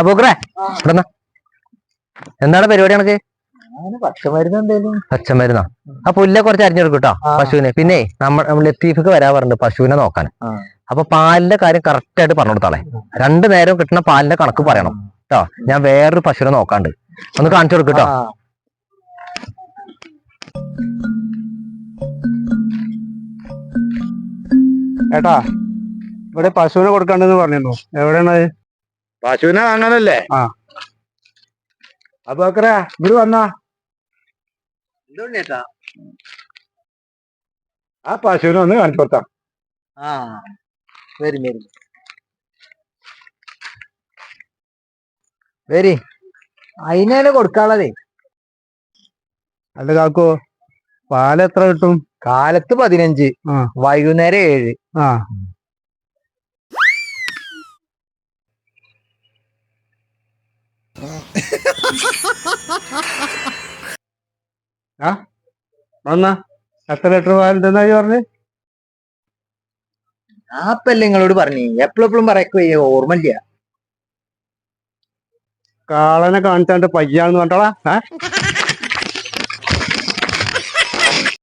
ഇവിടെ എന്താണ് പരിപാടി കണക്ക്? പച്ചമരുന്ന് ആ പുല്ലെ കുറച്ച് അരിഞ്ഞെടുക്കും കേട്ടോ പശുവിനെ. പിന്നെ നമ്മൾ ലത്തീഫിക്ക് വരാൻ പറഞ്ഞിട്ട് പശുവിനെ നോക്കാൻ. അപ്പൊ പാലിന്റെ കാര്യം കറക്റ്റ് ആയിട്ട് പറഞ്ഞു കൊടുത്താളെ. രണ്ടു നേരം കിട്ടുന്ന പാലിന്റെ കണക്ക് പറയണം കേട്ടോ ഞാൻ വേറൊരു പശുവിനെ നോക്കാണ്ട്. ഒന്ന് കാണിച്ചു കൊടുക്കും കേട്ടോ ഏട്ടാ ഇവിടെ പശുവിനെ കൊടുക്കണ്ടെന്ന് പറഞ്ഞിരുന്നു. എവിടെയാണ് പശുവിനെ വാങ്ങാനല്ലേ? ആ. അപ്പൊ അക്കറ ഇവിടെ വന്നാ. എന്തുകൊണ്ടേട്ടാ ആ പശുവിനെ ഒന്ന് കാണിച്ചു കൊടുത്താ ആ വരും വരും. വരി. അതിനാണ് കൊടുക്കാനുള്ളതേ. അല്ല കാക്കോ പാൽ എത്ര കിട്ടും? കാലത്ത് പതിനഞ്ച്. വൈകുന്നേരം ഏഴ്. ആ. ആ വന്ന. എത്ര ലിറ്റർ പാലുണ്ടെന്നായി പറഞ്ഞു? ആപ്പല്ലേ നിങ്ങളോട് പറഞ്ഞു എപ്പോഴെപ്പോഴും പറയക്ക് ഓർമ്മയില്ല. കാളനെ കാണിച്ചാണ്ട് പയ്യാന്ന് പറഞ്ഞോളാ ഏ?